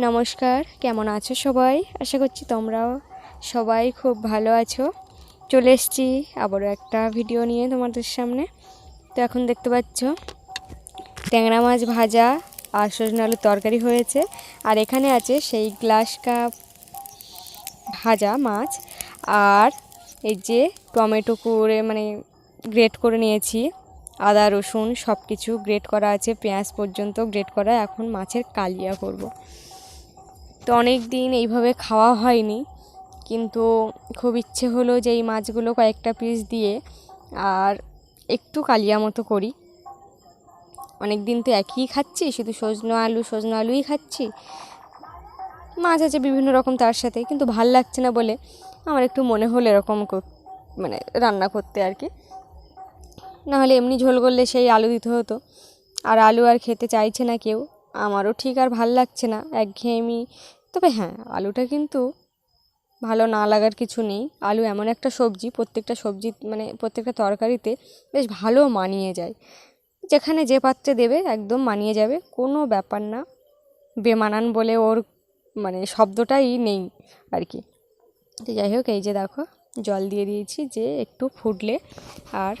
নমস্কার, কেমন আছো সবাই? আশা করছি তোমরাও সবাই খুব ভালো আছো। চলে এসেছি আবারও একটা ভিডিও নিয়ে তোমাদের সামনে। তো এখন দেখতে পাচ্ছ, ট্যাংরা মাছ ভাজা আর সজনে আলুর তরকারি হয়েছে। আর এখানে আছে সেই গ্লাস কাপ ভাজা মাছ। আর এই যে টমেটো করে মানে গ্রেট করে নিয়েছি। আদা, রসুন সব কিছু গ্রেট করা আছে। পেঁয়াজ পর্যন্ত গ্রেট করা। এখন মাছের কালিয়া করব। তো অনেক দিন এইভাবে খাওয়া হয়নি। কিন্তু খুব ইচ্ছে হলো যে এই মাছগুলো কয়েকটা পিস দিয়ে আর একটু কালিয়া মতো করি। অনেক দিন তো একই খাচ্ছি, শুধু সজনো আলু, সজনো আলুই খাচ্ছি। মাছ আছে বিভিন্ন রকম তার সাথে, কিন্তু ভালো লাগছে না বলে আমার একটু মনে হলো এরকম মানে রান্না করতে আর কি। নাহলে এমনি ঝোল করলে সেই আলু দিতে হতো। আর আলু আর খেতে চাইছে না কেউ। আমারও ঠিক আর ভালো লাগছে না, একঘেয়েমি। তবে হ্যাঁ আলুটা কিন্তু ভালো না লাগার কিছু নেই। আলু এমন একটা সবজি, প্রত্যেকটা সবজি মানে প্রত্যেকটা তরকারিতে বেশ ভালো মানিয়ে যায়। যেখানে যে পাত্রে দেবে একদম মানিয়ে যাবে, কোনো ব্যাপার না। বেমানান বলে ওর মানে শব্দটাই নেই আর কি। তো যাই হোক, এই যে দেখো, জল দিয়ে দিয়েছি যে একটু ফুটলে আর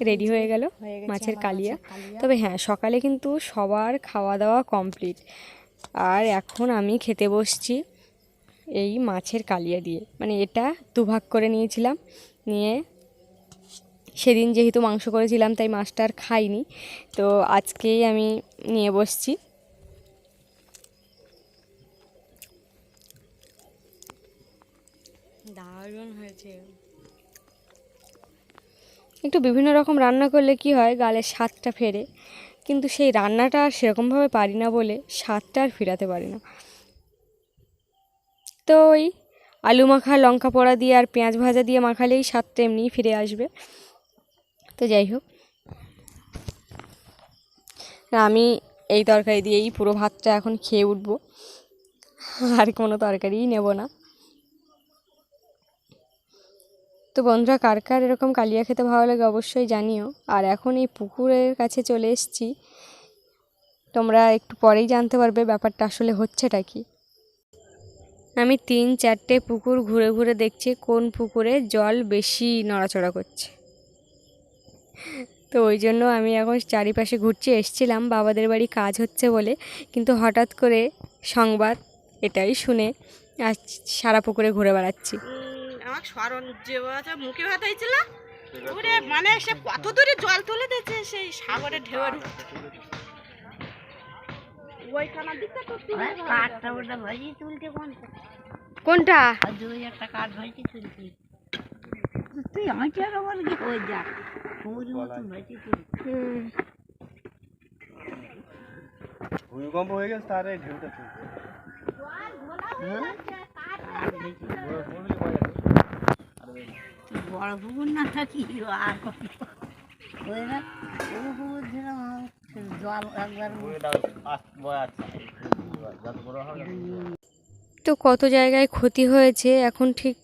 রেডি হয়ে গেল মাছের কালিয়া। তবে হ্যাঁ সকালে কিন্তু সবার খাওয়া দাওয়া কমপ্লিট আর এখন আমি খেতে বসছি এই মাছের কালিয়া দিয়ে। মানে এটা দুভাগ করে নিয়েছিলাম নিয়ে সেদিন যেহেতু মাংস করেছিলাম তাই মাছটা আর খাইনি। তো আজকেই আমি নিয়ে বসছি। দারুণ হয়েছে। একটু বিভিন্ন রকম রান্না করলে কি হয় গালের স্বাদটা ফেরে। কিন্তু সেই রান্নাটা আর সেরকমভাবে পারি না বলে স্বাদটা আর ফেরাতে পারি না। তো ওই আলু মাখা, লঙ্কা পোড়া দিয়ে আর পেঁয়াজ ভাজা দিয়ে মাখালেই স্বাদটা এমনিই ফিরে আসবে। তো যাই হোক। আমি এই তরকারি দিয়েই পুরো ভাতটা এখন খেয়ে উঠবো। আর কোনো তরকারিই নেব না। তো বন্ধুরা, কার কার এরকম কালিয়া খেতে ভালো লাগে অবশ্যই জানিও। আর এখন এই পুকুরের কাছে চলে এসেছি। তোমরা একটু পরেই জানতে পারবে ব্যাপারটা আসলে হচ্ছেটা কি। আমি তিন চারটে পুকুর ঘুরে ঘুরে দেখছি, কোন পুকুরে জল বেশি নড়াচড়া করছে। তো ওই জন্য আমি এখন চারিপাশে ঘুরছি, এসছিলাম, বাবাদের বাড়ি কাজ হচ্ছে বলে। কিন্তু হঠাৎ করে সংবাদ এটাই শুনে আজ সারা পুকুরে ঘুরে বেড়াচ্ছি। আমার স্মরণ যে মুখে ভাত হয়েছিল। ওরে মানে সে কত দূরে জল তুলে দিয়েছে সেই সাগরের ঢেউয়ের ওইখানের দিকটা তো কাঠটা ওটা ভাজি তুলতে কোনটা? কোনটা দুই একটা কাঠ ভাজি তুলতে। তুই হাঁটি আর আমার কি হয়ে যা সমুদ্র মতন ভাজি তুলতে। ভূমিকম্প হয়ে গেছে তার এই ঢেউটা তুলছে বড় পুকুর না থাকি? আর ওই না ও পুকুর ছিলাম জল একবার তো কত জায়গায় ক্ষতি হয়েছে এখন ঠিক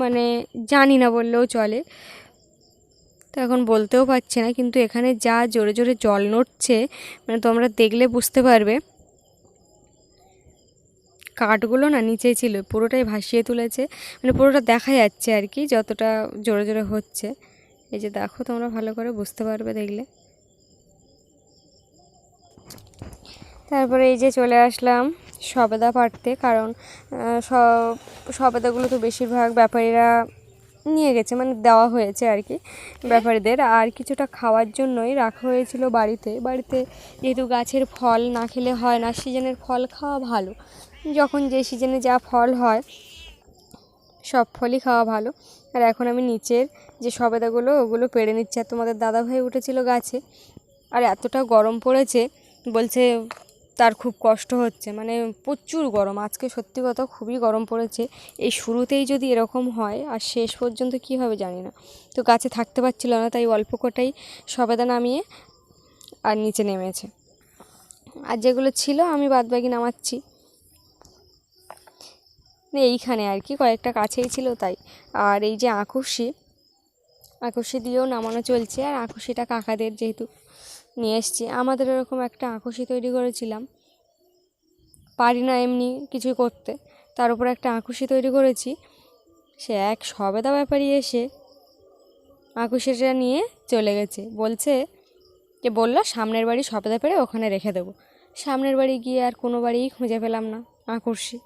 মানে জানি না বললেও চলে। তো এখন বলতেও পারছে না কিন্তু এখানে যা জোরে জোরে জল নড়ছে মানে তোমরা দেখলে বুঝতে পারবে। কাঠগুলো না নিচেই ছিল, পুরোটাই ভাসিয়ে তুলেছে মানে পুরোটা দেখা যাচ্ছে আর কি যতটা জোরে জোরে হচ্ছে। এই যে দেখো তোমরা ভালো করে বুঝতে পারবে দেখলে। তারপরে এই যে চলে আসলাম সবেদা পাড়তে কারণ সব, সবেদাগুলো তো বেশিরভাগ ব্যাপারীরা নিয়ে গেছে মানে দেওয়া হয়েছে আর কি ব্যাপারীদের। আর কিছুটা খাওয়ার জন্যই রাখা হয়েছিল বাড়িতে। বাড়িতে যেহেতু গাছের ফল না খেলে হয় না, সিজনের ফল খাওয়া ভালো। যখন যে সিজনে যা ফল হয়, সব ফলই খাওয়া ভালো। আর এখন আমি নিচের যে সবেদাগুলো, ওগুলো পেড়ে নিচ্ছি। আর তোমাদের দাদাভাই উঠেছিল গাছে, আর এতটা গরম পড়েছে, বলছে তার খুব কষ্ট হচ্ছে। মানে প্রচুর গরম, আজকে সত্যি কথা খুবই গরম পড়েছে। এই শুরুতেই যদি এরকম হয়, আর শেষ পর্যন্ত কী হবে জানি না। তো গাছে থাকতে পারছিল না, তাই অল্প কটাই সবেদা নামিয়ে আর নিচে নেমেছে। আর যেগুলো ছিল, আমি বাদবাকি নামাচ্ছি। এইখানে আর কি, কয়েকটা কাছেই ছিল তাই। আর এই যে আঁকুশি আঁকুশি দিয়েও নামানো চলছে। আর আঁকুশিটা কাকাদের যেহেতু নিয়ে এসছি, আমাদের ওরকম একটা আঁকুশি তৈরি করেছিলাম। পারি না এমনি কিছু করতে। তার উপর একটা আঁকুশি তৈরি করেছি। সে এক সবেদা ব্যাপারী এসে আঁকুশিটা নিয়ে চলে গেছে। বলছে যে, বলল সামনের বাড়ি সবেদা পেরে ওখানে রেখে দেবো। সামনের বাড়ি গিয়ে আর কোনো বাড়িই খুঁজে পেলাম না আঁকুশি।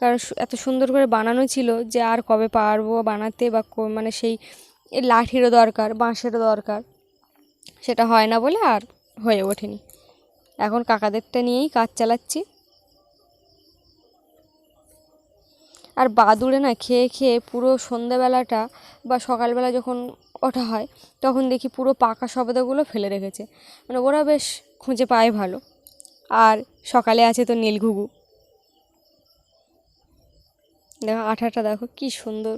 কারণ এত সুন্দর করে বানানো ছিল যে আর কবে পারব বানাতে বা মানে সেই লাঠিরও দরকার, বাঁশেরও দরকার। সেটা হয় না বলে আর হয়ে ওঠেনি। এখন কাকাদেরটা নিয়েই কাজ চালাচ্ছি। আর বাদুড়ে না খেয়ে খেয়ে পুরো সন্ধ্যাবেলাটা বা সকালবেলা যখন ওঠা হয়, তখন দেখি পুরো পাকা শব্দগুলো ফেলে রেখেছে। মানে ওরা বেশ খুঁজে পায় ভালো। আর সকালে আছে তো নীলঘুঘু। দেখো আঠাটা দেখো কি সুন্দর।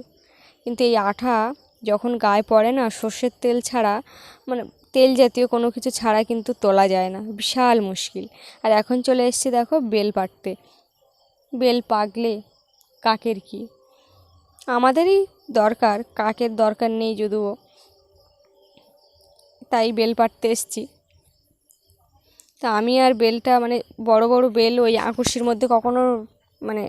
কিন্তু এই আঠা যখন গায়ে পড়ে না, সর্ষের তেল ছাড়া মানে তেল জাতীয় কোনো কিছু ছাড়া কিন্তু তোলা যায় না। বিশাল মুশকিল। আর এখন চলে এসেছি দেখো বেল পাড়তে। বেল পাকলে কাকের কি? আমাদেরই দরকার, কাকের দরকার নেই যদিও। তাই বেল পাড়তে এসছি। তা আমি আর বেলটা মানে বড় বড় বেল ওই আঁকুশির মধ্যে কখনো মানে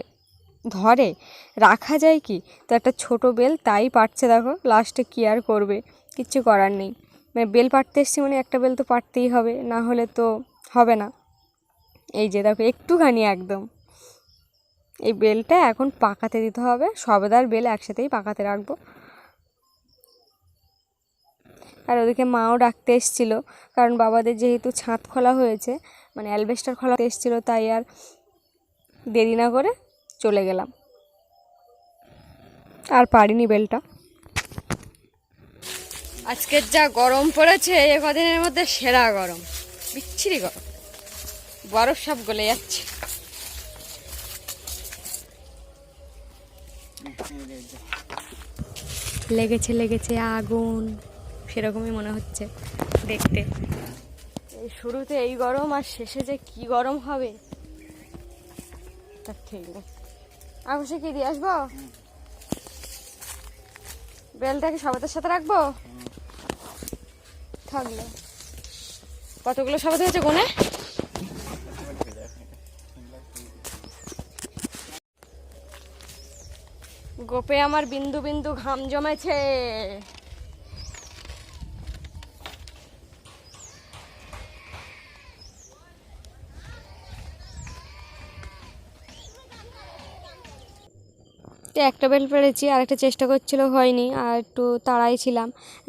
ধরে রাখা যায় কি? তো একটা ছোট বেল তাই পারছে দেখো লাস্টে কী আর করবে? কিচ্ছু করার নেই। মানে বেল পাটতে এসছি মানে একটা বেল তো পাটতেই হবে, না হলে তো হবে না। এই যে দেখো, একটুখানি একদম। এই বেলটা এখন পাকাতে দিতে হবে সবেদার বেল একসাথেই পাকাতে রাখব। আর ওদিকে মাও ডাকতে এসেছিল, কারণ বাবাদের যেহেতু ছাদ খোলা হয়েছে মানে অ্যালবেস্টার খোলা এসেছিল, তাই আর দেরি না করে চলে গেলাম। আর পারিনি বেলটা। আজকের যা গরম পড়েছে এ কদিনের মধ্যে সেরা গরম। বিচ্ছিরি গরম। বরফ সব গলে যাচ্ছে। লেগেছে লেগেছে আগুন সেরকমই মনে হচ্ছে দেখতে। এই শুরুতে এই গরম আর শেষে যে কি গরম হবে তার ঠিক নেই। আগুসে কি দিয়ে আসব? বেলটাকে সবাতের সাথে রাখব? থাকলে। কতগুলো সবাতে হয়েছে কোনে গোপে আমার বিন্দু বিন্দু ঘাম জমেছে। তো একটা বেল পেরেছি, আর একটা চেষ্টা করছিল হয়নি, আর একটু তাড়াই ছিলাম।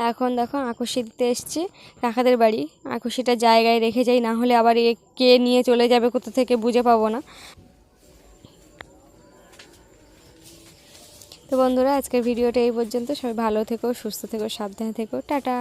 এখন দেখো আকুশি দিতে এসছি, কাকাদের বাড়ি। আকুশিটা জায়গায় রেখে যাই, না হলে আবার এ কে নিয়ে চলে যাবে, কোথা থেকে বুঝে পাবো না। তো বন্ধুরা, আজকের ভিডিওটা এই পর্যন্ত। সবাই ভালো থেকো, সুস্থ থেকো, সাবধানে থেকো। টাটা।